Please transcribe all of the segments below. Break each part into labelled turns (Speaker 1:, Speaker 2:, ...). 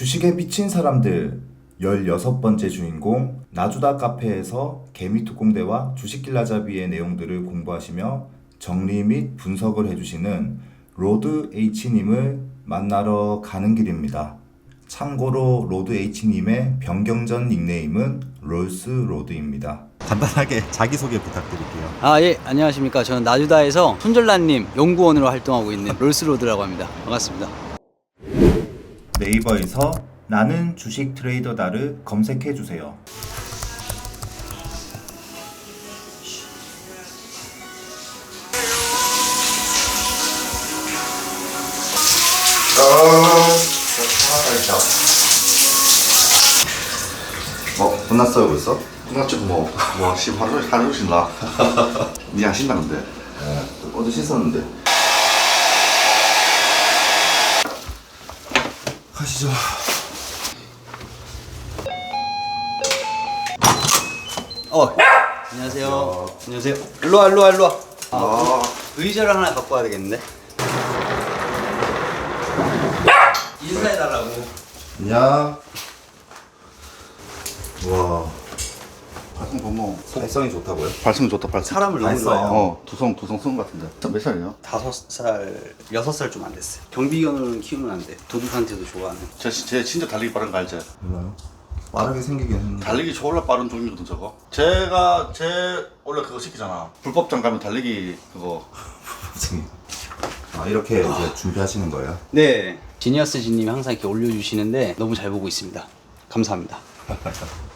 Speaker 1: 주식에 미친 사람들 16번째 주인공 나주다 카페에서 개미특공대와 주식길라잡이의 내용들을 공부하시며 정리 및 분석을 해주시는 로드 H님을 만나러 가는 길입니다. 참고로 로드 H님의 변경전 닉네임은 롤스 로드입니다. 간단하게 자기소개 부탁드릴게요.
Speaker 2: 아, 예, 안녕하십니까. 저는 나주다에서 손절란님 연구원으로 활동하고 있는 롤스로드라고 합니다. 반갑습니다.
Speaker 1: 네이버에서 나는 주식 트레이더다를 검색해 주세요. 어, 끝났어요 벌써?
Speaker 3: 끝났지 뭐. 뭐, 씨, 하루, 하루 쉰다. 니안 쉰다는데.
Speaker 1: 네, 어제 씻었는데. 가시죠.
Speaker 2: 어, 안녕하세요. 안녕하세요. 일로 와, 일로 와, 일로 와. 아,
Speaker 3: 아,
Speaker 2: 의자를 하나 갖고 와야 되겠는데. 인사해달라고.
Speaker 1: 안녕. 와,
Speaker 3: 보모.
Speaker 1: 발성이 좋다고요?
Speaker 3: 발성 좋다, 발성.
Speaker 2: 사람을 너무. 좋아해요.
Speaker 3: 어, 두성, 두성 쓴것 같은데. 몇 살이에요?
Speaker 2: 다섯 살, 여섯 살 좀 안 됐어요. 경비견으로는 키우면 안 돼. 도둑한테도 좋아하는.
Speaker 3: 제, 제 진짜 달리기 빠른 거 알지?
Speaker 1: 몰라요. 빠르게 생기긴 했는데.
Speaker 3: 달리기 졸라 빠른 종류거든, 저거. 제가, 제, 원래 그거 시키잖아. 불법장 가면 달리기 그거.
Speaker 1: 아, 이렇게 이제 준비하시는 거예요?
Speaker 2: 네. 지니어스 진님이 항상 이렇게 올려주시는데 너무 잘 보고 있습니다. 감사합니다.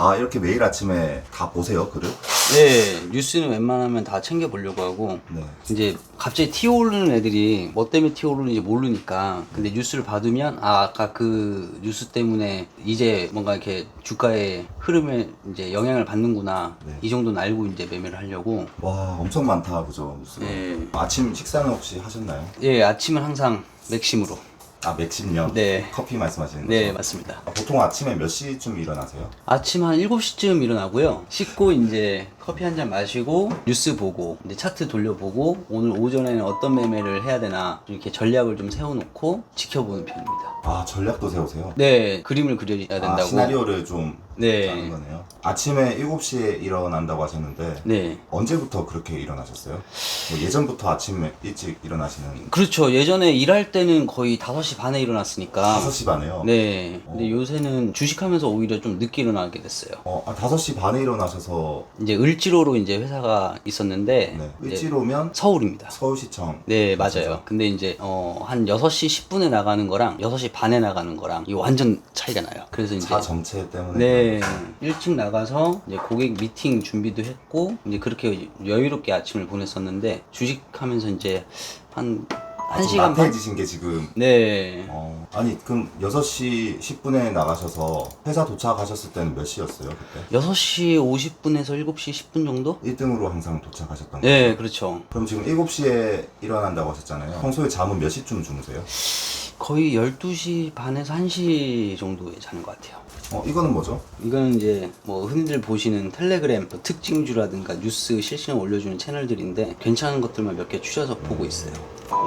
Speaker 1: 아, 이렇게 매일 아침에 다 보세요, 글을?
Speaker 2: 네, 뉴스는 웬만하면 다 챙겨보려고 하고
Speaker 1: 네.
Speaker 2: 이제 갑자기 튀어 오르는 애들이 뭐 때문에 튀어 오르는지 모르니까 근데 뉴스를 받으면 아 아까 그 뉴스 때문에 이제 뭔가 이렇게 주가의 흐름에 이제 영향을 받는구나
Speaker 1: 네.
Speaker 2: 이 정도는 알고 이제 매매를 하려고
Speaker 1: 와, 엄청 많다, 그죠? 뉴스가.
Speaker 2: 네.
Speaker 1: 아침 식사는 혹시 하셨나요?
Speaker 2: 예 아침은 항상 맥심으로
Speaker 1: 아, 맥심요?
Speaker 2: 네.
Speaker 1: 커피 말씀하시는 거죠?
Speaker 2: 네 맞습니다
Speaker 1: 아, 보통 아침에 몇 시쯤 일어나세요?
Speaker 2: 아침 한 7시쯤 일어나고요. 씻고 이제 커피 한 잔 마시고 뉴스 보고 이제 차트 돌려보고 오늘 오전에는 어떤 매매를 해야 되나 이렇게 전략을 좀 세워놓고 지켜보는 편입니다.
Speaker 1: 아, 전략도 세우세요?
Speaker 2: 네, 그림을 그려야 된다고.
Speaker 1: 아, 시나리오를 좀
Speaker 2: 네.
Speaker 1: 짜는 거네요. 아침에 7시에 일어난다고 하셨는데
Speaker 2: 네.
Speaker 1: 언제부터 그렇게 일어나셨어요? 뭐 예전부터 아침에 일찍 일어나시는
Speaker 2: 그렇죠. 예전에 일할 때는 거의 5시 반에 일어났으니까.
Speaker 1: 5시 반에요?
Speaker 2: 네. 근데 요새는 주식하면서 오히려 좀 늦게 일어나게 됐어요.
Speaker 1: 어, 아, 5시 반에 일어나셔서
Speaker 2: 이제 을 지로로 이제 회사가 있었는데
Speaker 1: 네.
Speaker 2: 이제
Speaker 1: 일지로면
Speaker 2: 서울입니다.
Speaker 1: 서울시청
Speaker 2: 네, 맞아요. 근데 이제 어, 한 6시 10분에 나가는 거랑 6시 반에 나가는 거랑 이 완전 차이가 나요. 그래서 이제
Speaker 1: 차 정체 때문에
Speaker 2: 네, 일찍 나가서 이제 고객 미팅 준비도 했고 이제 그렇게 여유롭게 아침을 보냈었는데 주식하면서 이제 한
Speaker 1: 아, 한좀
Speaker 2: 시간 반.
Speaker 1: 나태해지신 게 지금
Speaker 2: 네.
Speaker 1: 어, 아니 그럼 6시 10분에 나가셔서 회사 도착하셨을 때는 몇 시였어요 그때?
Speaker 2: 6시 50분에서 7시 10분 정도?
Speaker 1: 1등으로 항상 도착하셨던 거예요?
Speaker 2: 네, 그렇죠.
Speaker 1: 그럼 지금 7시에 일어난다고 하셨잖아요 평소에 잠은 몇 시쯤 주무세요?
Speaker 2: 거의 12시 반에서 1시 정도에 자는 것 같아요.
Speaker 1: 어 이거는 뭐죠?
Speaker 2: 이거는 이제 뭐 흔히들 보시는 텔레그램 뭐 특징주라든가 뉴스 실시간 올려주는 채널들인데 괜찮은 것들만 몇 개 추려서 보고 있어요.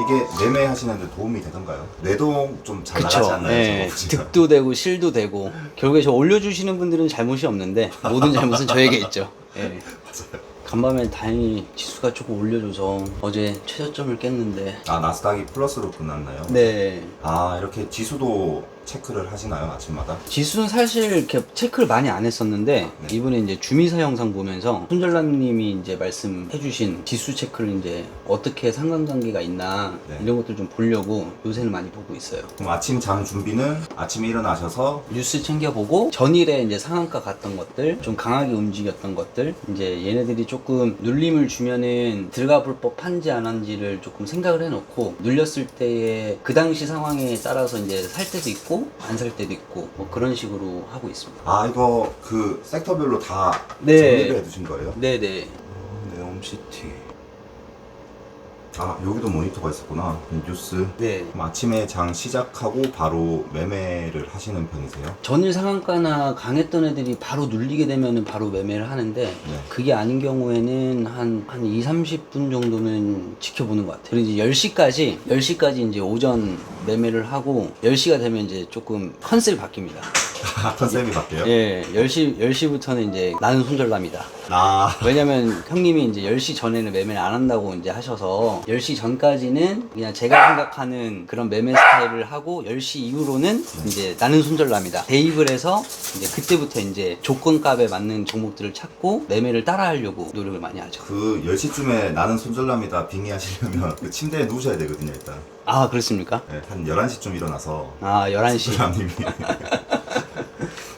Speaker 1: 이게 매매하시는데 도움이 되던가요? 뇌동 좀 잘 나가지 않나요?
Speaker 2: 네,
Speaker 1: 저거 지금?
Speaker 2: 득도 되고 실도 되고 결국에 저 올려주시는 분들은 잘못이 없는데 모든 잘못은 저에게 있죠. 예.
Speaker 1: 맞아요.
Speaker 2: 간밤에 다행히 지수가 조금 올려줘서 어제 최저점을 깼는데
Speaker 1: 아 나스닥이 플러스로 끝났나요?
Speaker 2: 네
Speaker 1: 아 이렇게 지수도 체크를 하시나요 아침마다?
Speaker 2: 지수는 사실 이렇게 체크를 많이 안 했었는데
Speaker 1: 네.
Speaker 2: 이번에 이제 주미사 영상 보면서 손절남님이 이제 말씀해주신 지수 체크를 이제 어떻게 상관관계가 있나
Speaker 1: 네.
Speaker 2: 이런 것들 좀 보려고 요새는 많이 보고 있어요.
Speaker 1: 그럼 아침 장 준비는 아침에 일어나셔서
Speaker 2: 뉴스 챙겨보고 전일에 이제 상한가 갔던 것들 좀 강하게 움직였던 것들 이제 얘네들이 조금 눌림을 주면은 들어가 볼 법한지 안 한지를 조금 생각을 해놓고 눌렸을 때의 그 당시 상황에 따라서 이제 살 때도 있고 안 살 때도 있고 뭐 그런 식으로 하고 있습니다.
Speaker 1: 아 이거 그 섹터별로 다
Speaker 2: 네.
Speaker 1: 정리를 해두신 거예요?
Speaker 2: 네네.
Speaker 1: 어, 네옴시티 아 여기도 모니터가 있었구나 뉴스
Speaker 2: 네.
Speaker 1: 그럼 아침에 장 시작하고 바로 매매를 하시는 편이세요?
Speaker 2: 전일 상한가나 강했던 애들이 바로 눌리게 되면 바로 매매를 하는데 그게 아닌 경우에는 한, 한 2, 30분 정도는 지켜보는 것 같아요. 그리고 이제 10시까지, 10시까지 이제 오전 매매를 하고 10시가 되면 이제 조금 컨셉이 바뀝니다.
Speaker 1: 컨셉이 바뀌어요?
Speaker 2: 예, 10시, 10시부터는 이제 나는 손절납니다.
Speaker 1: 아
Speaker 2: 왜냐면 형님이 이제 10시 전에는 매매를 안 한다고 이제 하셔서 10시 전까지는 그냥 제가 생각하는 그런 매매 스타일을 하고 10시 이후로는 이제 나는 손절납니다. 대입을 해서 이제 그때부터 이제 조건값에 맞는 종목들을 찾고 매매를 따라 하려고 노력을 많이 하죠.
Speaker 1: 그 10시쯤에 나는 손절납니다 빙의하시려면 그 침대에 누우셔야 되거든요 일단
Speaker 2: 아, 그렇습니까?
Speaker 1: 네, 한 11시쯤 일어나서
Speaker 2: 아, 11시.
Speaker 1: 사장님이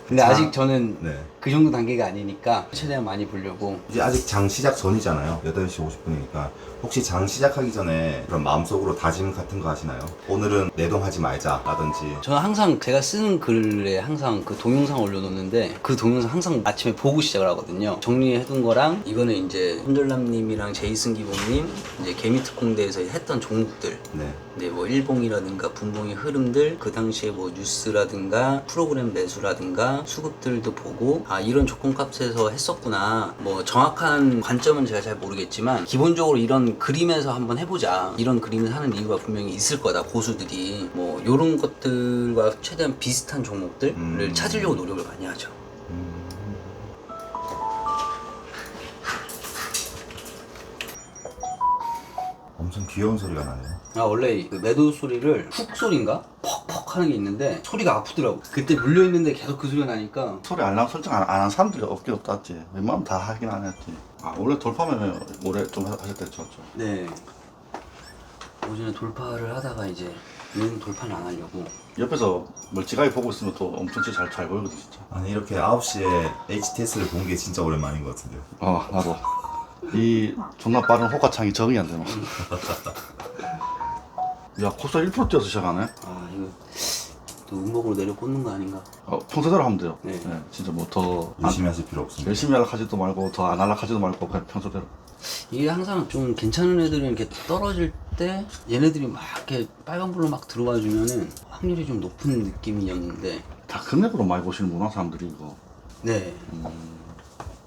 Speaker 2: 근데
Speaker 1: 자,
Speaker 2: 아직 저는
Speaker 1: 네.
Speaker 2: 그 정도 단계가 아니니까 최대한 많이 보려고.
Speaker 1: 이제 아직 장 시작 전이잖아요. 8시 50분이니까 혹시 장 시작하기 전에 그런 마음속으로 다짐 같은 거 하시나요? 오늘은 내동하지 말자 라든지
Speaker 2: 저는 항상 제가 쓰는 글에 항상 그 동영상 올려놓는데 그 동영상 항상 아침에 보고 시작을 하거든요. 정리해둔 거랑 이거는 이제 손절남님이랑 제이슨 기봉님 이제 개미특공대에서 했던 종목들
Speaker 1: 네.
Speaker 2: 네, 뭐 일봉이라든가 분봉의 흐름들 그 당시에 뭐 뉴스라든가 프로그램 매수라든가 수급들도 보고 아 이런 조건값에서 했었구나 뭐 정확한 관점은 제가 잘 모르겠지만 기본적으로 이런 그림에서 한번 해보자. 이런 그림을 하는 이유가 분명히 있을 거다. 고수들이. 뭐 이런 것들과 최대한 비슷한 종목들을
Speaker 1: 음.
Speaker 2: 찾으려고 노력을 많이 하죠.
Speaker 1: 엄청 귀여운 소리가 나네요.
Speaker 2: 아 원래 그 매도 소리를 훅 소리인가? 퍽퍽 하는 게 있는데 소리가 아프더라고. 그때 물려 있는데 계속 그 소리가 나니까
Speaker 3: 소리 알람 설정 안한 사람들이 없긴 없다 지. 웬만하면 다 하긴 안 했지. 아 원래 돌파면 오래 좀 하- 하셨댔죠. 좀.
Speaker 2: 네. 오전에 돌파를 하다가 이제 얘는 돌파는 안 하려고.
Speaker 3: 옆에서 멀찌감히 보고 있으면 또 엄청 잘, 잘 보이거든 진짜.
Speaker 1: 아니 이렇게 9시에 HTS를 본 게 진짜 오랜만인 것 같은데요
Speaker 3: 어 나도. 이 존나 빠른 호가창이 적응이 안 되나. 야 코스타 1% 뛰어서 시작하네.
Speaker 2: 아 이거 또 음목으로 내려 꽂는 거 아닌가?
Speaker 3: 어, 평소대로 하면 돼요.
Speaker 2: 네.
Speaker 3: 진짜 뭐더
Speaker 1: 열심히 하실 필요 없습니다
Speaker 3: 열심히 하락하지도 말고 더 안 하락하지도 말고 그냥 평소대로.
Speaker 2: 이게 항상 좀 괜찮은 애들은 이렇게 떨어질 때 얘네들이 막 이렇게 빨간불로 막 들어와 주면은 확률이 좀 높은 느낌이었는데
Speaker 3: 다 금액으로 많이 보시는구나 사람들이 이거.
Speaker 2: 네.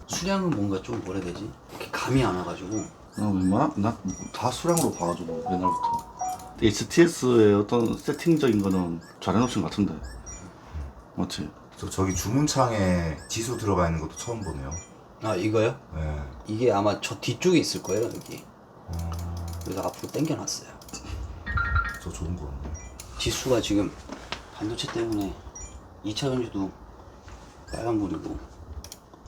Speaker 2: 수량은 뭔가 좀 뭐라 해야 되지? 이렇게 감이 안 와가지고
Speaker 3: 나 웬만한 나다 수량으로 봐가지고 옛날부터. HTS의 어떤 세팅적인 거는 잘 해놓으신 것 같은데. 맞지?
Speaker 1: 저 저기 주문창에 지수 들어가 있는 것도 처음 보네요
Speaker 2: 아 이거요?
Speaker 1: 네.
Speaker 2: 이게 아마 저 뒤쪽에 있을 거예요 여기 그래서 앞으로 당겨놨어요
Speaker 1: 저 좋은 거 같네
Speaker 2: 지수가 지금 반도체 때문에 2차 전지도 빨간불이고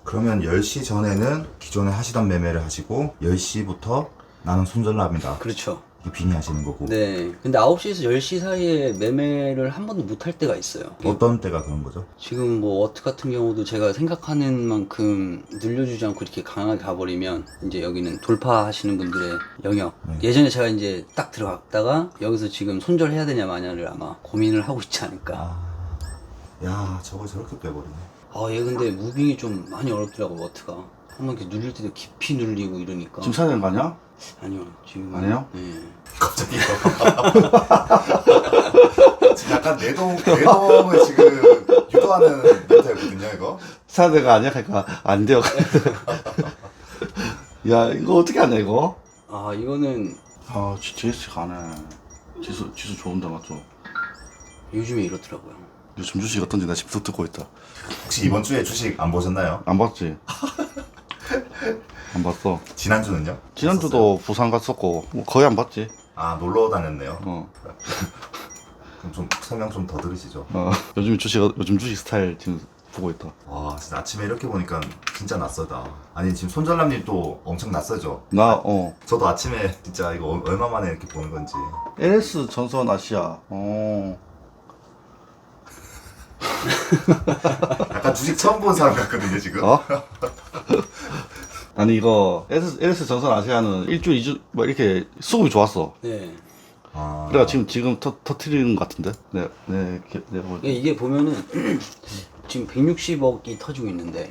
Speaker 1: 그러면 10시 전에는 기존에 하시던 매매를 하시고 10시부터 나는 손절납니다
Speaker 2: 그렇죠
Speaker 1: 이게 빙의하시는 거고.
Speaker 2: 네. 근데 9시에서 10시 사이에 매매를 한 번도 못 할 때가 있어요.
Speaker 1: 어떤 때가 그런 거죠?
Speaker 2: 지금 뭐 워트 같은 경우도 제가 생각하는 만큼 늘려주지 않고 이렇게 강하게 가버리면 이제 여기는 돌파하시는 분들의 영역. 예전에 제가 이제 딱 들어갔다가 여기서 지금 손절해야 되냐 마냐를 아마 고민을 하고 있지 않을까.
Speaker 1: 아, 야 저걸 저렇게 빼버리네.
Speaker 2: 아 얘 근데 무빙이 좀 많이 어렵더라고 워트가. 한번 이렇게 누를 때도 깊이 눌리고 이러니까.
Speaker 3: 지금 사야 되는 거 아니야?
Speaker 2: 아니요 지금
Speaker 3: 아니에요?
Speaker 2: 네.
Speaker 1: 갑자기요 지금 약간 내동, 내동을 지금 유도하는 멘트였거든요 이거
Speaker 3: 거 아니야? 그러니까 안 돼요. 야 이거 어떻게 하냐 이거?
Speaker 2: 아 이거는
Speaker 3: 아 GTS 가네. 지수 지수 좋은데 맞죠?
Speaker 2: 요즘에 이렇더라고요
Speaker 3: 요즘 주식 어떤지 나 지금 듣고 있다.
Speaker 1: 혹시 이번 주에 주식 안 보셨나요?
Speaker 3: 안 봤지? 안 봤어.
Speaker 1: 지난주는요?
Speaker 3: 지난주도 부산 갔었고 뭐 거의 안 봤지.
Speaker 1: 아 놀러 다녔네요
Speaker 3: 어.
Speaker 1: 그럼 좀 설명 좀 더 들으시죠
Speaker 3: 어. 요즘 주식 요즘 주식 스타일 지금 보고 있다.
Speaker 1: 와 진짜 아침에 이렇게 보니까 진짜 낯설다 아니 지금 손절남님 또 엄청 낯설죠?
Speaker 3: 나 어.
Speaker 1: 저도 아침에 진짜 이거 얼- 얼마 만에 이렇게 보는 건지
Speaker 3: LS 전선 아시아. 어.
Speaker 1: 약간 주식 처음 본 사람 같거든요 지금
Speaker 3: 어? 아니 이거 LS, LS 전선 아시아는 일주 이주 뭐 이렇게 수급이 좋았어.
Speaker 2: 네
Speaker 1: 아,
Speaker 3: 그래가 지금 지금 터, 터트리는 것 같은데. 네, 네, 기- 네, 뭐,
Speaker 2: 이게, 이게 보면은 지금 160억이 터지고 있는데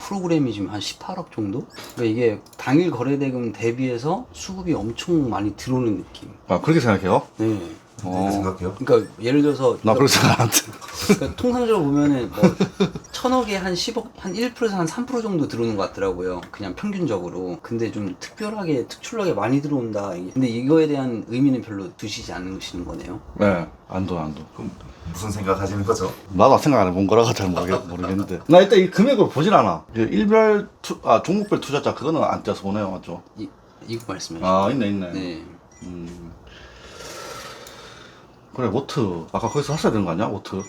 Speaker 2: 프로그램이 지금 한 18억 정도? 그러니까 이게 당일 거래대금 대비해서 수급이 엄청 많이 들어오는 느낌.
Speaker 3: 아 그렇게 생각해요?
Speaker 2: 네.
Speaker 1: 어, 생각해요?
Speaker 2: 그러니까 예를 들어서
Speaker 3: 나 생각 안 해.
Speaker 2: 그러니까 통상적으로 보면은 뭐 천억에 한 10억 한 1%에서 한 3% 정도 들어오는 것 같더라고요. 그냥 평균적으로. 근데 좀 특별하게 특출나게 많이 들어온다. 근데 이거에 대한 의미는 별로 두시지 않으시는 거네요.
Speaker 3: 네, 안도 안도.
Speaker 1: 그럼 무슨 생각하시는 거죠?
Speaker 3: 나도 생각 안 해본 거라서 잘 모르겠, 모르겠는데. 나 일단 이 금액을 보진 않아. 그 일별 투, 아 종목별 투자자 그거는 안 떼서 보내요, 맞죠?
Speaker 2: 이, 이거 말씀해 주세요.
Speaker 3: 아 있네 있네.
Speaker 2: 네.
Speaker 3: 음. 그래 워트 아까 거기서 샀어야 되는 거 아니야 워트?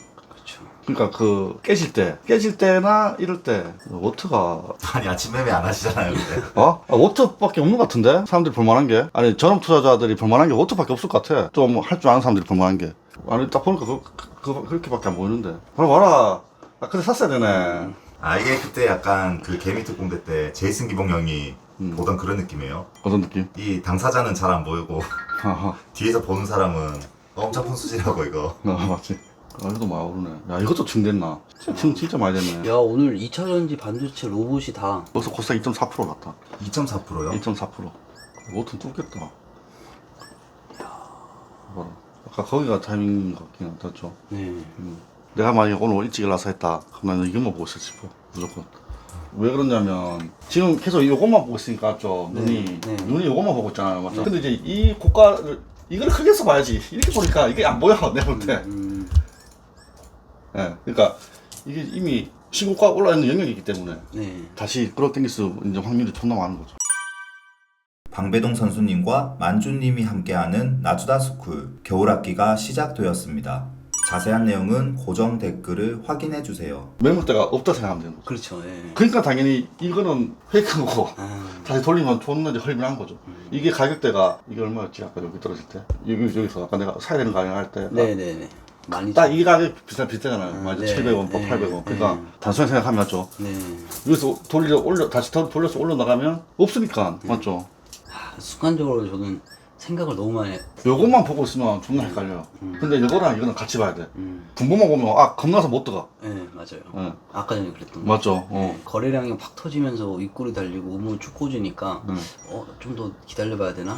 Speaker 3: 그러니까 그 깨질 때 깨질 때나 이럴 때 워트가
Speaker 1: 아니 아침 매매 안 하시잖아요 근데
Speaker 3: 어? 아, 워트밖에 없는 것 같은데? 사람들이 볼만한 게? 아니, 전업 투자자들이 볼만한 게 워트밖에 없을 것 같아. 좀 할 줄 아는 사람들이 볼만한 게. 아니, 딱 보니까 그, 그, 그, 그렇게밖에 안 보이는데. 봐라, 봐라. 아, 근데 샀어야 되네.
Speaker 1: 아 이게 그때 약간 그 개미 특공대 때 제이슨 기봉 형이
Speaker 3: 음.
Speaker 1: 보던 그런 느낌이에요
Speaker 3: 어떤 느낌?
Speaker 1: 이 당사자는 잘 안 보이고. 뒤에서 보는 사람은 엄청 푼 수지라고 이거
Speaker 3: 아, 맞지. 아, 이것도 많이 오르네. 야, 이것도 증 됐나? 증 진짜 많이 됐네.
Speaker 2: 야 오늘 2차전지 반도체 로봇이 다
Speaker 3: 벌써 코스닥 2.4% 났다.
Speaker 1: 2.4%요?
Speaker 3: 2.4%. 워트는 뚫겠다. 봐라. 아까 거기가 타이밍인 것 같긴 하다, 죠
Speaker 2: 네.
Speaker 3: 내가 만약에 오늘 일찍 일어나서 했다. 그러면 이것만 보고 있을 싶어. 무조건. 왜 그러냐면, 지금 계속 이것만 보고 있으니까, 좀,
Speaker 2: 네,
Speaker 3: 눈이,
Speaker 2: 네.
Speaker 3: 눈이 이것만 보고 있잖아요. 맞죠? 근데 이제 이 고가를, 이걸 크게 써 봐야지. 이렇게 보니까 이게 안 보여, 내가 볼 때.
Speaker 2: 음,
Speaker 3: 예. 그러니까, 이게 이미 신고가 올라 있는 영역이기 때문에,
Speaker 2: 네.
Speaker 3: 다시 끌어당길 수 있는 확률이 존나 많은 거죠.
Speaker 1: 방배동 선수님과 만주님이 함께하는 나주다 스쿨 겨울 학기가 시작되었습니다. 자세한 내용은 고정 댓글을 확인해 주세요.
Speaker 3: 매물대가 없다 생각하면 되는 거죠.
Speaker 2: 그렇죠. 예.
Speaker 3: 그러니까 당연히 이거는 페이크인 거고,
Speaker 2: 아,
Speaker 3: 다시 돌리면 이제 헐민한 거죠. 이게 가격대가 이게 얼마였지? 아까 여기 떨어질 때 여기 여기서 아까 내가 사야 되는 가격 할때
Speaker 2: 네네네. 많이
Speaker 3: 딱 이 가격 비슷 비슷하잖아요.
Speaker 2: 아,
Speaker 3: 맞아
Speaker 2: 네,
Speaker 3: 700원,
Speaker 2: 네,
Speaker 3: 800원. 그러니까
Speaker 2: 네.
Speaker 3: 단순히 생각하면 맞죠.
Speaker 2: 네.
Speaker 3: 여기서 돌려 올려 다시 더 돌려서 올려 나가면 없으니까 맞죠.
Speaker 2: 아, 순간적으로 저는 생각을 너무 많이 했.
Speaker 3: 요것만 보고 있으면 존나 헷갈려요. 근데 이거랑 이거는 같이 봐야 돼.
Speaker 2: 음.
Speaker 3: 분모만 보면 아 겁나서 못 들어가.
Speaker 2: 네 맞아요.
Speaker 3: 예.
Speaker 2: 아까 전에 그랬던 거.
Speaker 3: 맞죠. 어.
Speaker 2: 네, 거래량이 팍 터지면서 윗골이 달리고 우물 쭉 꽂으니까
Speaker 3: 응.
Speaker 2: 어좀 더 기다려봐야 되나?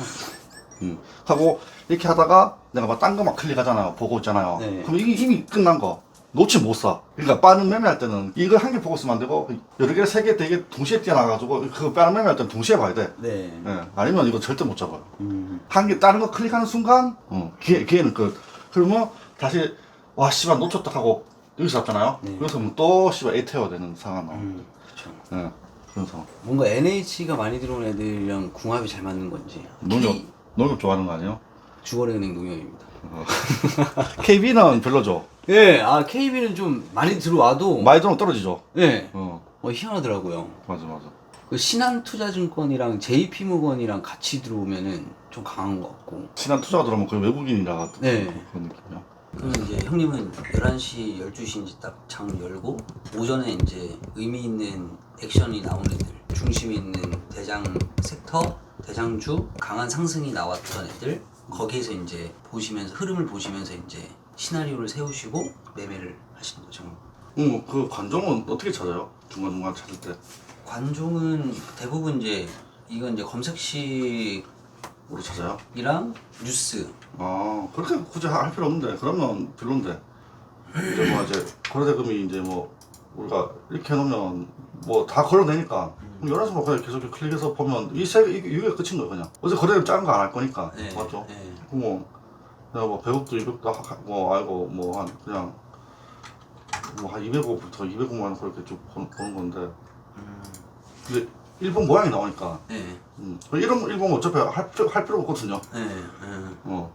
Speaker 3: 음. 하고 이렇게 하다가 내가 막 딴 거 막 클릭하잖아요. 보고 있잖아요.
Speaker 2: 네.
Speaker 3: 그럼 이게 이미 끝난 거. 놓치 못 사. 그러니까 빠른 매매할 때는 이걸 한개 보고 있으면 안 되고 여러 개, 세 개, 네 개 동시에 뛰어나가지고 그 빠른 매매할 때는 동시에 봐야 돼.
Speaker 2: 네.
Speaker 3: 예. 아니면 이거 절대 못 잡아요.
Speaker 2: 음.
Speaker 3: 한 개 다른 거 클릭하는 순간 어, 기회, 기회는 끝. 그러면 다시 와 씨발 놓쳤다 하고 여기서 왔잖아요.
Speaker 2: 네.
Speaker 3: 그래서 뭐또 씨발 애 태워야 되는 상황 나와.
Speaker 2: 음. 그렇죠.
Speaker 3: 예. 그런 상황.
Speaker 2: 뭔가 NH가 많이 들어온 애들이랑 궁합이 잘 맞는 건지.
Speaker 3: 농협 농협 좋아하는 거 아니에요?
Speaker 2: 주거래은행 농협입니다.
Speaker 3: KB는 별로죠.
Speaker 2: 예, 아 KB는 좀 많이 들어와도
Speaker 3: 많이 들어오면 떨어지죠.
Speaker 2: 예,
Speaker 3: 어
Speaker 2: 어, 희한하더라고요.
Speaker 3: 맞아 맞아.
Speaker 2: 그 신한투자증권이랑 JP모건이랑 같이 들어오면은 좀 강한 것 같고.
Speaker 3: 친한 투자가 들어오면 거의 외국인이라
Speaker 2: 네.
Speaker 3: 그런 느낌이야.
Speaker 2: 그럼 이제 형님은 11시, 12시 이제 딱 장 열고 오전에 이제 의미 있는 액션이 나온 애들 중심에 있는 대장 섹터, 대장주, 강한 상승이 나왔던 애들 거기에서 이제 보시면서 흐름을 보시면서 이제 시나리오를 세우시고 매매를 하시는 거죠.
Speaker 3: 응, 그 관종은 어떻게 찾아요? 중간 중간 찾을 때.
Speaker 2: 관종은 대부분 이제 이건 이제 검색식이랑
Speaker 3: 우리 찾아요?
Speaker 2: 뉴스
Speaker 3: 아 그렇게 굳이 할 필요 없는데 그러면 별론데. 이제 뭐 이제 거래대금이 이제 뭐 우리가 이렇게 해놓으면 뭐 다 걸어내니까 그럼 열어서 뭐 그냥 계속 클릭해서 보면 이 세 이게 이게 끝인 거예요 그냥. 어제 거래대금 작은 거 안 할 거니까
Speaker 2: 네,
Speaker 3: 맞죠?
Speaker 2: 네.
Speaker 3: 뭐 내가 뭐 100억도 200도 하- 뭐 알고 뭐 한 그냥 뭐 한 200억부터 200억만 원 그렇게 쭉 보는, 건데. 근데 일본 모양이 나오니까.
Speaker 2: 네,
Speaker 3: 음. 이런 일본 어차피 할, 필요, 할 필요가 없거든요.
Speaker 2: 네, 네.
Speaker 3: 어.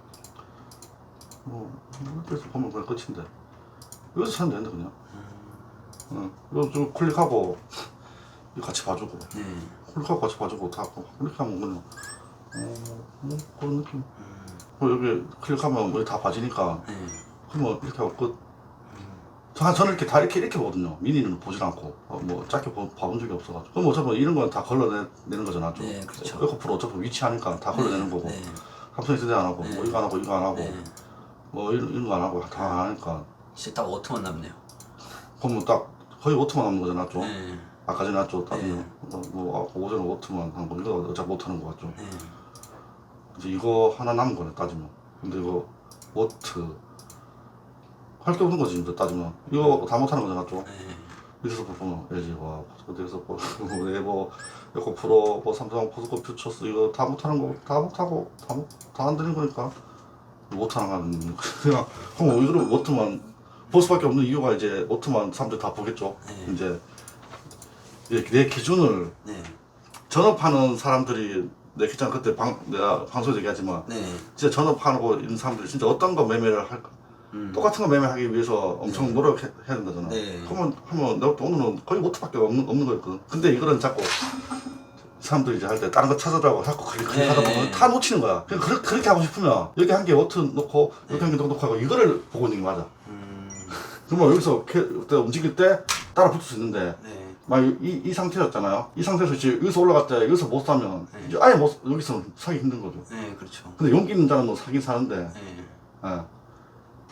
Speaker 3: 뭐 이렇게 해서 보면 그냥 끝인데. 여기서 사면 되는데 그냥. 어. 이거 좀 클릭하고 이거 같이 봐주고.
Speaker 2: 네.
Speaker 3: 클릭하고 같이 봐주고 다 이렇게 하면 그냥 어, 뭐 그런 느낌 뭐 여기 클릭하면 여기 다 봐지니까
Speaker 2: 네.
Speaker 3: 그러면 이렇게 하고 끝. 저- 저는 이렇게 다 이렇게 이렇게 보거든요. 미니는 보질 않고 어, 뭐 짧게 보, 봐본 적이 없어가지고. 그럼 어차피 이런 건 다 걸러내는 거잖아. 좀.
Speaker 2: 네, 그렇죠.
Speaker 3: 에코프로 어차피 위치하니까 다 걸러내는 거고.
Speaker 2: 네.
Speaker 3: 삼성이 세대 안 하고
Speaker 2: 네.
Speaker 3: 뭐 이거 안 하고 이거 안 하고
Speaker 2: 네.
Speaker 3: 뭐 이런, 이런 거 안 하고 다 하니까
Speaker 2: 진짜 딱 워터만 남네요.
Speaker 3: 그러면 딱 거의 오토만 남는 거잖아 좀.
Speaker 2: 네.
Speaker 3: 아까 전에 왔죠 따지면
Speaker 2: 네.
Speaker 3: 뭐, 뭐 아, 오전에 워트만 한 거 이거 어차피 못 하는 거 같죠
Speaker 2: 네.
Speaker 3: 이제 이거 하나 남은 거네 따지면 근데 이거 워트 할 게 없는 거지 이제 따지면 이거 다 못하는 거잖아 죠
Speaker 2: 네.
Speaker 3: 여기서 보면 LG 와 어디서 뭐 네버 에코 프로 뭐 삼성 포스코 퓨처스 이거 다 못하는 거 다 못하고 다다안 되는 거니까 못하는 거는 그냥 그럼 이거를 워트만 볼 수밖에 없는 이유가 이제 워트만 사람들 다 보겠죠
Speaker 2: 네.
Speaker 3: 이제 내- 내 기준을
Speaker 2: 네.
Speaker 3: 전업하는 사람들이 내 기장 그때 방 내가 방송에 얘기하지만
Speaker 2: 네.
Speaker 3: 진짜 전업하고 있는 사람들이 진짜 어떤 거 매매를 할까
Speaker 2: 음.
Speaker 3: 똑같은 거 매매하기 위해서 엄청 노력해야 된다잖아.
Speaker 2: 네.
Speaker 3: 그러면 하면 내가 또 오늘은 거의 오트밖에 없는 없는 거였거든. 근데 이거는 자꾸 사람들이 이제 할 때 다른 거 찾으라고 자꾸 그렇게 그렇게
Speaker 2: 네.
Speaker 3: 하다 보면 다 놓치는 거야. 그냥 그렇게, 그렇게 하고 싶으면 여기 한개 오트 놓고 여기 한 개 놓고 하고 이거를 보고 있는 게 맞아.
Speaker 2: 음.
Speaker 3: 그러면 여기서 캐- 그때 움직일 때 따라 붙을 수 있는데
Speaker 2: 네.
Speaker 3: 막이 이 상태였잖아요. 이 상태에서 이제 여기서 올라갈 때 여기서 못 사면
Speaker 2: 네.
Speaker 3: 이제 아예 못 여기서 사기 힘든 거죠.
Speaker 2: 네, 그렇죠.
Speaker 3: 근데 용기 있는 자는 사긴 사는데
Speaker 2: 네.
Speaker 3: 예.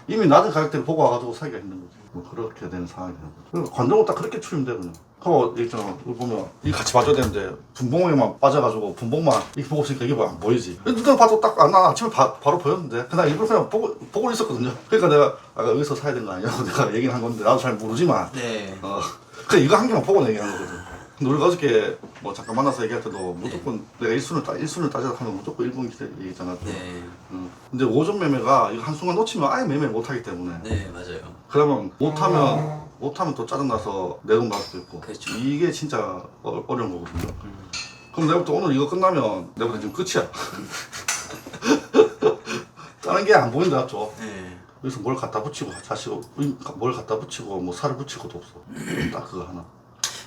Speaker 3: 이미 낮은 가격대를 보고 와가지고 사기가 힘든 거지. 뭐 그렇게 되는 상황이 되는 거죠. 그리고 관종은 딱 그렇게 추리면 되거든요. 그거 있잖아. 이거 보면 이 같이 봐줘야 되는데 분봉에만 빠져가지고 분봉만 이렇게 보고 있으니까 이게 뭐안 보이지. 눈으로 봐도 딱 아, 나 아침에 바, 바로 보였는데 그날 일부러 그냥 보고 보고 있었거든요. 그러니까 내가 아까 여기서 사야 되는 거 아니냐고 내가 얘기를 한 건데 나도 잘 모르지만
Speaker 2: 네.
Speaker 3: 어 그냥 이거 한 개만 보고 얘기하는 거거든. 근데 우리가 어저께 뭐 잠깐 만나서 얘기할 때도 무조건 내가 1순을 따 1순을 따져서 하면 무조건 1분 기대 얘기했잖아.
Speaker 2: 네.
Speaker 3: 음. 근데 오전 매매가 이거 한순간 놓치면 아예 매매 못 하기 때문에
Speaker 2: 네, 맞아요.
Speaker 3: 그러면 못하면 못하면 또 짜증나서 내돈 받을 수도 있고
Speaker 2: 그렇죠.
Speaker 3: 이게 진짜 어, 어려운 거거든요 그럼 내일부터 오늘 이거 끝나면 내일부터 지금 끝이야 다른 게 안 보인다 죠
Speaker 2: 네.
Speaker 3: 여기서 뭘 갖다 붙이고 자시고 뭘 갖다 붙이고 뭐 살을 붙이고도 없어 딱 그거 하나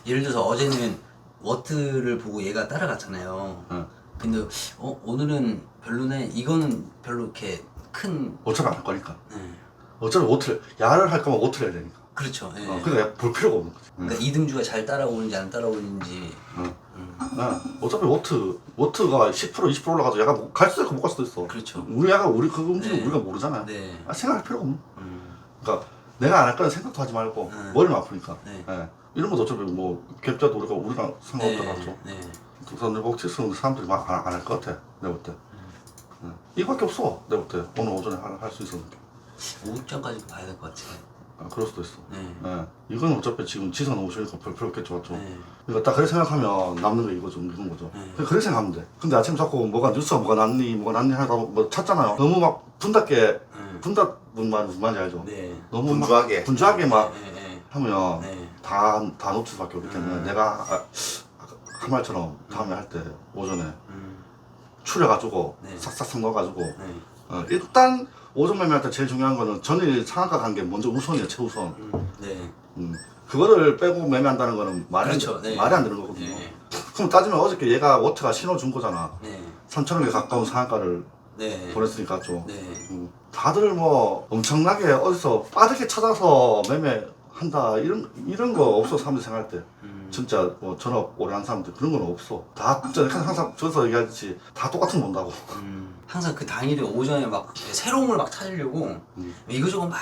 Speaker 2: 예를 들어서 어제는 워트를 보고 얘가 따라갔잖아요.
Speaker 3: 응.
Speaker 2: 근데 어, 오늘은 별로네. 이거는 별로 이렇게 큰
Speaker 3: 어차피 안 할 거니까
Speaker 2: 네.
Speaker 3: 어차피 오트를 야를 할 거면 오트를 해야 되니까
Speaker 2: 그렇죠. 네.
Speaker 3: 어, 그러니까 볼 필요가 없는 거지 응.
Speaker 2: 그러니까 이등주가 잘 따라오는지 안 따라오는지
Speaker 3: 응.
Speaker 2: 음.
Speaker 3: 네. 어차피 워트 워트가 10% 20% 올라가도 약간 뭐갈 수도 있고 못 갈 수도 있어.
Speaker 2: 그렇죠.
Speaker 3: 우리 약간 우리 그거 움직임
Speaker 2: 네.
Speaker 3: 우리가 모르잖아요.
Speaker 2: 네.
Speaker 3: 아, 생각할 필요가 없는.
Speaker 2: 음.
Speaker 3: 그러니까 내가 안 할 거는 생각도 하지 말고
Speaker 2: 네.
Speaker 3: 머리는 아프니까.
Speaker 2: 네.
Speaker 3: 예. 이런 것도 어차피 뭐 갭자도 우리가 우리랑 상관없다 봤죠.
Speaker 2: 네.
Speaker 3: 두산 일복 칠수는 사람들이 막 안 할 것 같아. 내가 볼 때.
Speaker 2: 음.
Speaker 3: 예. 이거밖에 없어. 내가 볼 때. 오늘 오전에 할 수 있었는데.
Speaker 2: 5점까지 봐야 될 것 같아요.
Speaker 3: 아, 그럴 수도 있어.
Speaker 2: 네.
Speaker 3: 예. 이건 어차피 지금 지선 오시니까 별 필요 없겠죠, 맞죠?
Speaker 2: 네.
Speaker 3: 그러니까 딱 그렇게 생각하면 남는 게 이거죠, 이건 거죠.
Speaker 2: 네.
Speaker 3: 그냥 그렇게 생각하면 돼. 근데 아침 자꾸 뭐가 뉴스가 뭐가 났니, 뭐가 났니 하다 뭐 찾잖아요. 너무 막 분답게,
Speaker 2: 네.
Speaker 3: 분답 무슨 말 무슨 말인지 알죠?
Speaker 2: 네.
Speaker 3: 너무 막
Speaker 1: 분주하게.
Speaker 3: 분주하게 막
Speaker 2: 네. 네.
Speaker 3: 하면
Speaker 2: 네.
Speaker 3: 다, 다 놓칠 수밖에 없기 때문에
Speaker 2: 음.
Speaker 3: 내가 아, 한 말처럼 다음에 할 때 오전에
Speaker 2: 음.
Speaker 3: 추려가지고
Speaker 2: 네.
Speaker 3: 싹싹싹 넣어가지고
Speaker 2: 네.
Speaker 3: 어, 일단 오전 매매할 때 제일 중요한 거는 전일 상한가 간게 먼저 우선이에요, 최우선.
Speaker 2: 음. 네.
Speaker 3: 음. 그거를 빼고 매매한다는 거는 말이,
Speaker 2: 그렇죠. 네.
Speaker 3: 말이 안 되는 거거든요.
Speaker 2: 네.
Speaker 3: 그럼 따지면 어저께 얘가 워트가 신호 준 거잖아.
Speaker 2: 네.
Speaker 3: 3천 원에 가까운 상한가를
Speaker 2: 네.
Speaker 3: 보냈으니까 좀.
Speaker 2: 네.
Speaker 3: 음, 다들 뭐 엄청나게 어디서 빠르게 찾아서 매매 한다 이런 이런 거 없어 사람들 생각할 때
Speaker 2: 음.
Speaker 3: 진짜 뭐 전업 오래 한 사람들 그런 건 없어 다 진짜 항상 저기서 얘기하듯이 다 똑같은 거 본다고
Speaker 2: 음. 항상 그 당일에 오전에 막 새로운 걸 막 찾으려고
Speaker 3: 음.
Speaker 2: 이거저거 막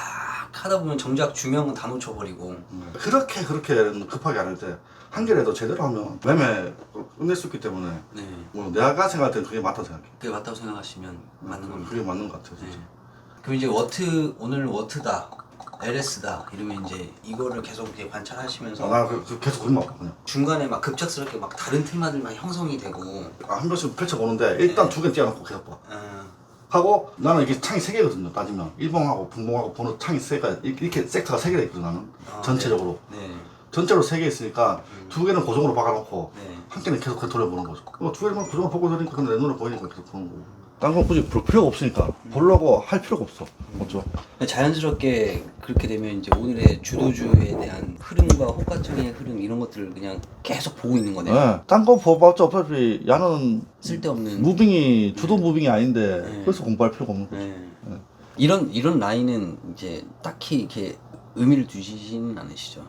Speaker 2: 하다 보면 정작 중요한 건 다 놓쳐버리고
Speaker 3: 음, 그렇게 그렇게 급하게 안 할 때 한 개라도 제대로 하면 매매 끝낼 수 있기 때문에
Speaker 2: 네.
Speaker 3: 뭐 내가 생각할 때는 그게 맞다고 생각해
Speaker 2: 그게 맞다고 생각하시면 맞는 겁니다.
Speaker 3: 그게 맞는 것 같아요
Speaker 2: 네.
Speaker 3: 진짜
Speaker 2: 그럼 이제 워트 오늘 워트다 LS다. 이러면 이제 이거를 계속 이렇게 관찰하시면서
Speaker 3: 아, 나 그, 그 계속 그림만 봐 그냥.
Speaker 2: 중간에 막 급작스럽게 막 다른 테마들 막 형성이 되고.
Speaker 3: 아, 한 번씩 펼쳐보는데 일단
Speaker 2: 네.
Speaker 3: 두개 띄워놓고 계속 봐.
Speaker 2: 어,
Speaker 3: 하고 나는 이게 창이 세 개거든요 따지면. 일봉하고 분봉하고 번호 창이 세 개, 이렇게 섹터가 세 개가 있거든 나는.
Speaker 2: 아,
Speaker 3: 전체적으로.
Speaker 2: 네.
Speaker 3: 전체로 세 개 있으니까 두 개는 고정으로 박아놓고
Speaker 2: 네.
Speaker 3: 한 개는 계속 그 돌려보는 거죠. 어, 두 개는 고정으로 보고 들으니까 근데 내 눈에 보이니까 계속 보는 거고 딴건 굳이 볼 필요가 없으니까 보려고 할 필요가 없어 맞죠?
Speaker 2: 자연스럽게 그렇게 되면 이제 오늘의 주도주에 대한 흐름과 호가창의 흐름 이런 것들을 그냥 계속 보고 있는 거네요.
Speaker 3: 네. 딴거 봐봤자 어차피 야는
Speaker 2: 쓸데없는
Speaker 3: 무빙이 주도 무빙이 아닌데
Speaker 2: 네.
Speaker 3: 그래서 공부할 필요가 없는 거죠
Speaker 2: 네. 이런 이런 라인은 이제 딱히 이렇게 의미를 두시지는 않으시죠?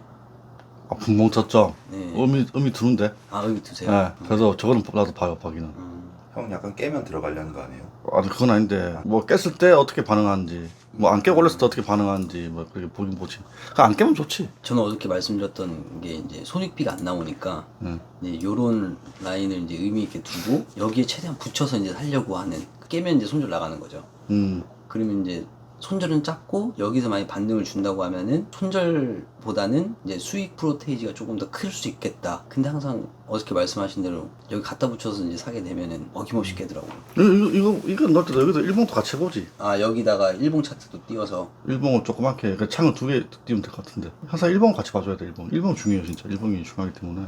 Speaker 3: 아, 분봉 쳤죠?
Speaker 2: 네.
Speaker 3: 의미, 의미 드는데
Speaker 2: 아 의미 두세요?
Speaker 3: 네. 그래서 저거는 나도 봐요 봐기는
Speaker 2: 음.
Speaker 1: 형 약간 깨면 들어가려는 거 아니에요?
Speaker 3: 아니 그건 아닌데 뭐 깼을 때 어떻게 반응하는지 뭐 안 깨고 올렸을 때 어떻게 반응하는지 뭐 그렇게 보긴 보지. 그안 깨면 좋지.
Speaker 2: 저는 어저께 말씀드렸던 게 이제 손익비가 안 나오니까
Speaker 3: 응.
Speaker 2: 이제 요런 라인을 이제 의미 있게 두고 여기에 최대한 붙여서 이제 살려고 하는 깨면 이제 손절 나가는 거죠.
Speaker 3: 음.
Speaker 2: 그러면 이제 손절은 작고 여기서 많이 반등을 준다고 하면은 손절보다는 이제 수익 프로테이지가 조금 더 클 수 있겠다. 근데 항상 어저께 말씀하신 대로 여기 갖다 붙여서 이제 사게 되면은 어김없이 깨더라고요.
Speaker 3: 이거 이거 이거 때도 여기도 일봉도 같이 해보지.
Speaker 2: 아 여기다가 일봉 차트도 띄워서
Speaker 3: 일봉을 조그맣게 그 창을 두 개 띄우면 될 것 같은데 항상 일봉 같이 봐줘야 돼 일봉. 일봉 중요해요 진짜. 일봉이 중요하기 때문에.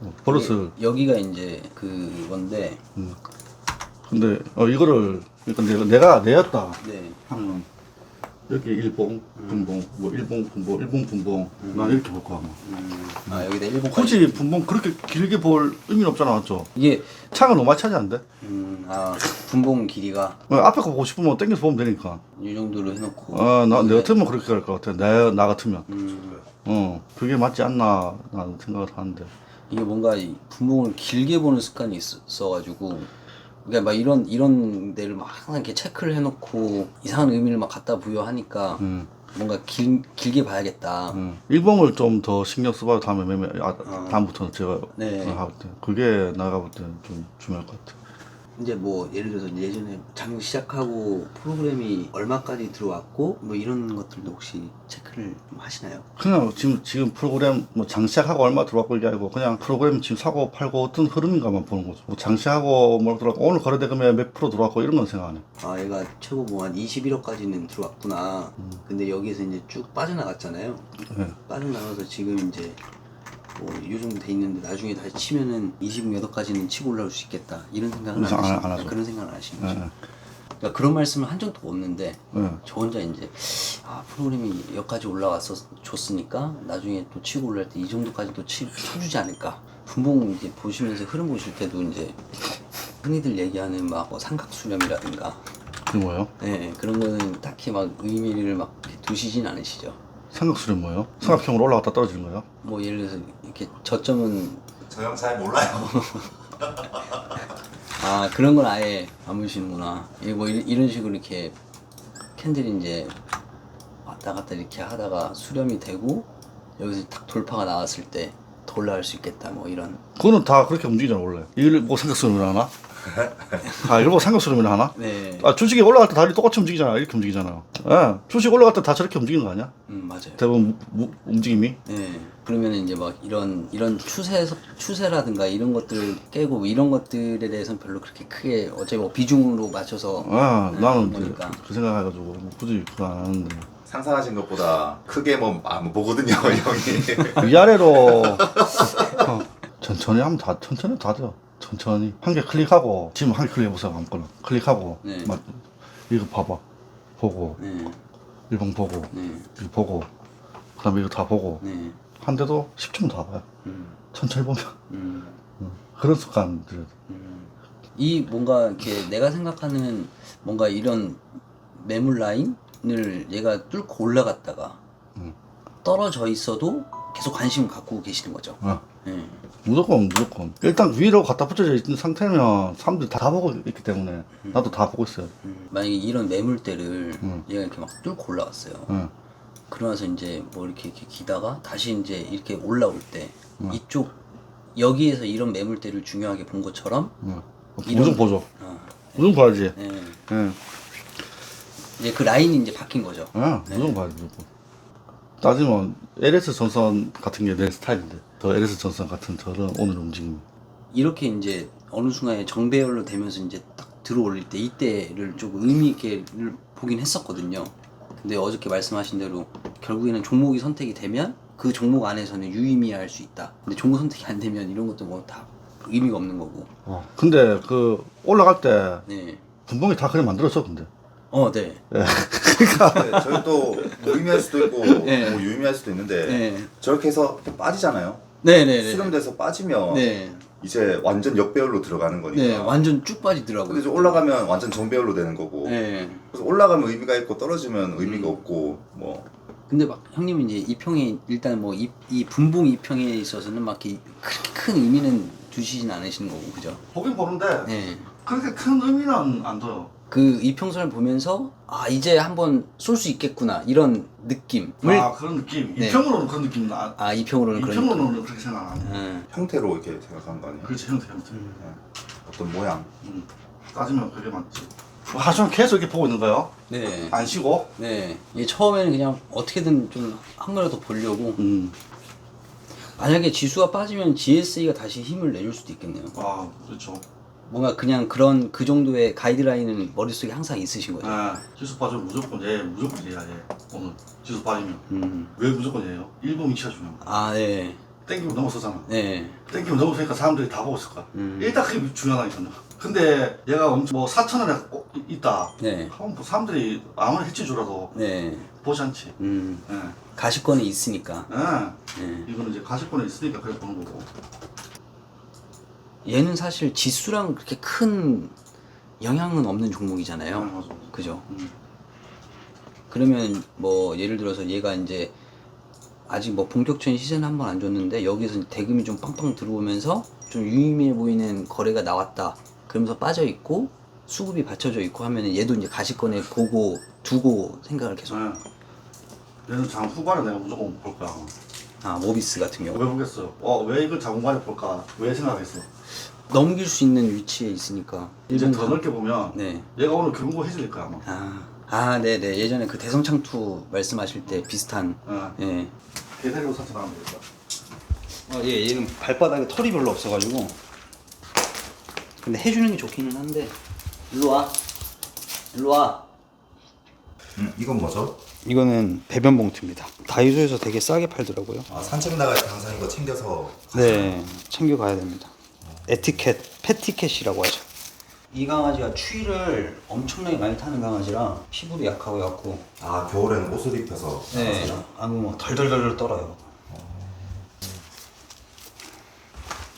Speaker 3: 어, 버릇을
Speaker 2: 여기가 이제 그건데
Speaker 3: 근데 어 이거를 그러니까 내가 내가 내였다.
Speaker 2: 네.
Speaker 3: 하면 여기 일봉 분봉 뭐 일봉 분봉 일봉 분봉. 난 이렇게 볼 거야 아마.
Speaker 2: 음, 아 여기다 일봉
Speaker 3: 굳이 분봉 그렇게 길게 볼 의미는 없잖아 맞죠?
Speaker 2: 이게
Speaker 3: 창을 너무 많이 차지하는데?
Speaker 2: 음, 아 분봉 길이가.
Speaker 3: 어, 앞에 거 보고 싶으면 땡겨서 보면 되니까.
Speaker 2: 이 정도로 해놓고.
Speaker 3: 아 나 내 같으면 그렇게 갈 것 같아. 내 나 같으면.
Speaker 2: 음,
Speaker 3: 어 그게 맞지 않나 나는 생각을 하는데.
Speaker 2: 이게 뭔가 이 분봉을 길게 보는 습관이 있어가지고 그러니까 막 이런 이런 데를 막 항상 이렇게 체크를 해놓고 이상한 의미를 막 갖다 부여하니까
Speaker 3: 음.
Speaker 2: 뭔가 길 길게 봐야겠다.
Speaker 3: 음. 일봉을 좀 더 신경 써봐요 다음에 매매 아, 다음부터는 제가
Speaker 2: 네.
Speaker 3: 때 그게 나가 볼 때는 좀 중요할 것 같아
Speaker 2: 이제 뭐 예를 들어서 예전에 장 시작하고 프로그램이 얼마까지 들어왔고 뭐 이런 것들도 혹시 체크를 좀 하시나요?
Speaker 3: 그냥 지금 지금 프로그램 뭐 장시하고 얼마 들어왔고 이게 아니고 그냥 프로그램 지금 사고 팔고 어떤 흐름인가만 보는 거죠. 뭐 장시하고 뭐 들어왔고 오늘 거래대금에 몇 프로 들어왔고 이런 건 생각 안 해.
Speaker 2: 아 얘가 최고 뭐 한 21억까지는 들어왔구나. 근데 여기에서 이제 쭉 빠져나갔잖아요.
Speaker 3: 네.
Speaker 2: 빠져나가서 지금 이제 뭐이 정도 돼 있는데 나중에 다시 치면은 26억까지는 치고 올라올 수 있겠다 이런 생각은 안
Speaker 3: 안-
Speaker 2: 하시는
Speaker 3: 안 하죠.
Speaker 2: 그런 생각을 안 하시는
Speaker 3: 네.
Speaker 2: 거죠. 그러니까 그런 말씀을 한 적도 없는데
Speaker 3: 네.
Speaker 2: 저 혼자 이제 아 프로그램이 여기까지 올라왔어 줬으니까 나중에 또 치고 올라올 때 이 정도까지도 치, 쳐주지 않을까 분봉 이제 보시면서 흐름 보실 때도 이제 흔히들 얘기하는 막뭐 삼각수렴이라든가
Speaker 3: 그게 뭐예요?
Speaker 2: 네 그런 거는 딱히 막 의미를 막 두시진 않으시죠
Speaker 3: 삼각수렴 뭐예요? 삼각형으로 올라갔다 떨어지는 거예요?
Speaker 2: 뭐 예를 들어서 이렇게 저점은
Speaker 1: 저 형 잘 몰라요.
Speaker 2: 아 그런 건 아예 안 보시는구나 이게 뭐 이런, 이런 식으로 이렇게 캔들이 이제 왔다 갔다 이렇게 하다가 수렴이 되고 여기서 딱 돌파가 나왔을 때 더 올라갈 수 있겠다 뭐 이런
Speaker 3: 그거는 다 그렇게 움직이잖아 원래. 이걸 뭐 삼각수렴이라 하나? 아뭐 삼각수렴이라 하나?
Speaker 2: 네
Speaker 3: 아 주식이 올라갈 때 다리 똑같이 움직이잖아. 이렇게 움직이잖아요. 예. 주식 올라갈 때 다 저렇게 움직이는 거 아니야?
Speaker 2: 음, 맞아요
Speaker 3: 대부분 무- 움직임이.
Speaker 2: 네 그러면 이제 막 이런 이런 추세 추세라든가 이런 것들 깨고 뭐 이런 것들에 대해서는 별로 그렇게 크게 어차피 뭐 비중으로 맞춰서
Speaker 3: 아
Speaker 2: 네,
Speaker 3: 나는 이제
Speaker 2: 보니까.
Speaker 3: 그 생각해가지고 뭐 굳이 그거 안 하는데.
Speaker 1: 상상하신 것보다 크게 뭐, 아, 뭐 보거든요, 형이.
Speaker 3: 위아래로 어, 천천히 하면 다 천천히 다 돼요. 천천히 한 개 클릭하고 지금 한 개 클릭해보세요 아무거나 클릭하고
Speaker 2: 네.
Speaker 3: 막 이거 봐봐 보고
Speaker 2: 네
Speaker 3: 일봉 보고
Speaker 2: 네,
Speaker 3: 이거 보고 그 다음에 이거 다 보고
Speaker 2: 네,
Speaker 3: 한 대도 10초 다 봐요.
Speaker 2: 음,
Speaker 3: 천천히 보면
Speaker 2: 음.
Speaker 3: 그런 습관 들여야 돼.
Speaker 2: 이 뭔가 이렇게 내가 생각하는 뭔가 이런 매물 라인을 얘가 뚫고 올라갔다가
Speaker 3: 음.
Speaker 2: 떨어져 있어도 계속 관심 갖고 계시는 거죠.
Speaker 3: 어.
Speaker 2: 예.
Speaker 3: 무조건 무조건 일단 위로 갖다 붙여져 있는 상태면 사람들이 다 보고 있기 때문에 나도 다 보고 있어요.
Speaker 2: 음. 만약에 이런 매물대를
Speaker 3: 음.
Speaker 2: 얘가 이렇게 막 뚫고 올라갔어요.
Speaker 3: 예.
Speaker 2: 그러면서 이제 뭐 이렇게, 이렇게 기다가 다시 이제 이렇게 올라올 때
Speaker 3: 음.
Speaker 2: 이쪽 여기에서 이런 매물대를 중요하게 본 것처럼
Speaker 3: 예. 무조건 보죠.
Speaker 2: 어,
Speaker 3: 무조건 봐야지.
Speaker 2: 예.
Speaker 3: 예.
Speaker 2: 이제 그 라인이 이제 바뀐 거죠.
Speaker 3: 아, 무조건 봐야지, 무조건. 따지면 LS 전선 같은 게 내 스타일인데 더 LS 전선 같은 저런 오늘 움직임.
Speaker 2: 이렇게 이제 어느 순간에 정배열로 되면서 이제 딱 들어올릴 때 이때를 조금 의미 있게 보긴 했었거든요. 근데 어저께 말씀하신 대로 결국에는 종목이 선택이 되면 그 종목 안에서는 유의미할 수 있다. 근데 종목 선택이 안 되면 이런 것도 뭐 다 의미가 없는 거고.
Speaker 3: 어. 근데 그 올라갈 때
Speaker 2: 네.
Speaker 3: 분봉이 다 그래 만들었어 근데.
Speaker 2: 어, 네.
Speaker 1: 네, 저희 또 무의미할 수도 있고,
Speaker 2: 네.
Speaker 1: 뭐 유의미할 수도 있는데,
Speaker 2: 네.
Speaker 1: 저렇게 해서 또 빠지잖아요.
Speaker 2: 네, 네, 네.
Speaker 1: 수렴돼서 빠지면
Speaker 2: 네.
Speaker 1: 이제 완전 역배열로 들어가는 거니까.
Speaker 2: 네, 완전 쭉 빠지더라고요.
Speaker 1: 근데 이제 올라가면 완전 정배열로 되는 거고.
Speaker 2: 네.
Speaker 1: 그래서 올라가면 의미가 있고 떨어지면 의미가
Speaker 2: 음.
Speaker 1: 없고 뭐
Speaker 2: 근데 막 형님은 이제 이평에 일단 뭐 이 분봉 이평에 있어서는 막 이렇게 그렇게 큰 의미는 두시진 않으시는 거고 그죠?
Speaker 3: 보긴 보는데
Speaker 2: 네.
Speaker 3: 그렇게 큰 의미는 안, 안 둬요.
Speaker 2: 그 이평선을 보면서 아 이제 한번 쏠 수 있겠구나 이런 느낌을
Speaker 3: 아 그런 느낌.
Speaker 2: 네.
Speaker 3: 이평으로는 그런 느낌 나.
Speaker 2: 아 이평으로는 그런 느낌.
Speaker 3: 이평으로는 그렇게 생각 안 해.
Speaker 2: 음.
Speaker 1: 형태로 이렇게 생각하는 거 아니에요?
Speaker 3: 그렇지 형태 형태.
Speaker 1: 네. 어떤 모양.
Speaker 3: 음. 따지면 그게 맞지. 하루 종일 계속 이렇게 보고 있는 거예요.
Speaker 2: 네.
Speaker 3: 안 쉬고.
Speaker 2: 네. 이게 처음에는 그냥 어떻게든 좀 한 번이라도 보려고
Speaker 3: 음.
Speaker 2: 만약에 지수가 빠지면 GSE가 다시 힘을 내줄 수도 있겠네요.
Speaker 3: 아 그렇죠.
Speaker 2: 뭔가 그냥 그런 그 정도의 가이드라인은 머릿속에 항상 있으신 거죠.
Speaker 3: 네. 지수 빠지면 무조건 얘 무조건 얘야 얘. 오늘 지수 빠지면
Speaker 2: 음.
Speaker 3: 왜 무조건 얘예요? 일본 위치가 중요한 거야.
Speaker 2: 아, 네.
Speaker 3: 땡기면 넘어서잖아.
Speaker 2: 네.
Speaker 3: 땡기면 넘어서니까 사람들이 다 보고 있을 거야.
Speaker 2: 음.
Speaker 3: 일단 그게 중요하다니까요. 근데 얘가 엄청 뭐 4천 원에 꼭 이- 있다.
Speaker 2: 네.
Speaker 3: 하면 뭐 사람들이 아무리 해치줘라도
Speaker 2: 네.
Speaker 3: 보지 않지.
Speaker 2: 음.
Speaker 3: 예.
Speaker 2: 가시권이 있으니까.
Speaker 3: 예.
Speaker 2: 네.
Speaker 3: 이거는 이제 가시권에 있으니까 그래 보는 거고.
Speaker 2: 얘는 사실 지수랑 그렇게 큰 영향은 없는 종목이잖아요.
Speaker 3: 아, 맞아.
Speaker 2: 그죠?
Speaker 3: 음.
Speaker 2: 그러면 뭐 예를 들어서 얘가 이제 아직 뭐 본격적인 시세는 한 번 안 줬는데 여기서 대금이 좀 빵빵 들어오면서 좀 유의미해 보이는 거래가 나왔다. 그러면서 빠져 있고 수급이 받쳐져 있고 하면은 얘도 이제 가시권에 보고 두고 생각을 계속
Speaker 3: 예. 얘는 장 후반에 내가 무조건 볼 거야.
Speaker 2: 아 모비스 같은
Speaker 3: 왜
Speaker 2: 경우
Speaker 3: 보겠어요? 어, 왜 이걸 장 후반에 볼까? 왜 생각했어?
Speaker 2: 넘길 수 있는 위치에 있으니까
Speaker 3: 이제
Speaker 2: 일본
Speaker 3: 더 넓게 보면
Speaker 2: 네.
Speaker 3: 얘가 오늘 경고 해질 거야 아마.
Speaker 2: 아, 아, 네네. 예전에 그 대성창투 말씀하실 때 비슷한.
Speaker 3: 예.
Speaker 2: 예.
Speaker 3: 대대로 사천하면 되겠다.
Speaker 2: 어, 예, 얘는 발바닥에 털이 별로 없어가지고. 근데 해주는 게 좋기는 한데. 일로 와. 일로 와.
Speaker 1: 음, 이건 뭐죠?
Speaker 2: 이거는 배변 봉투입니다. 다이소에서 되게 싸게 팔더라고요.
Speaker 1: 아, 산책 나갈 때 항상 이거 챙겨서
Speaker 2: 네, 챙겨가야 됩니다. 에티켓, 패티켓이라고 하죠. 이 강아지가 추위를 엄청나게 많이 타는 강아지라 피부도 약하고 약고
Speaker 1: 아 겨울에는 옷을 입혀서
Speaker 2: 네, 아무 뭐 덜덜덜 떨어요.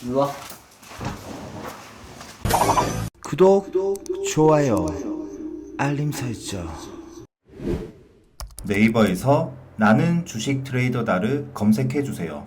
Speaker 2: 일로 와.
Speaker 4: 구독, 좋아요, 알림 설정.
Speaker 1: 네이버에서 나는 주식 트레이더다를 검색해 주세요.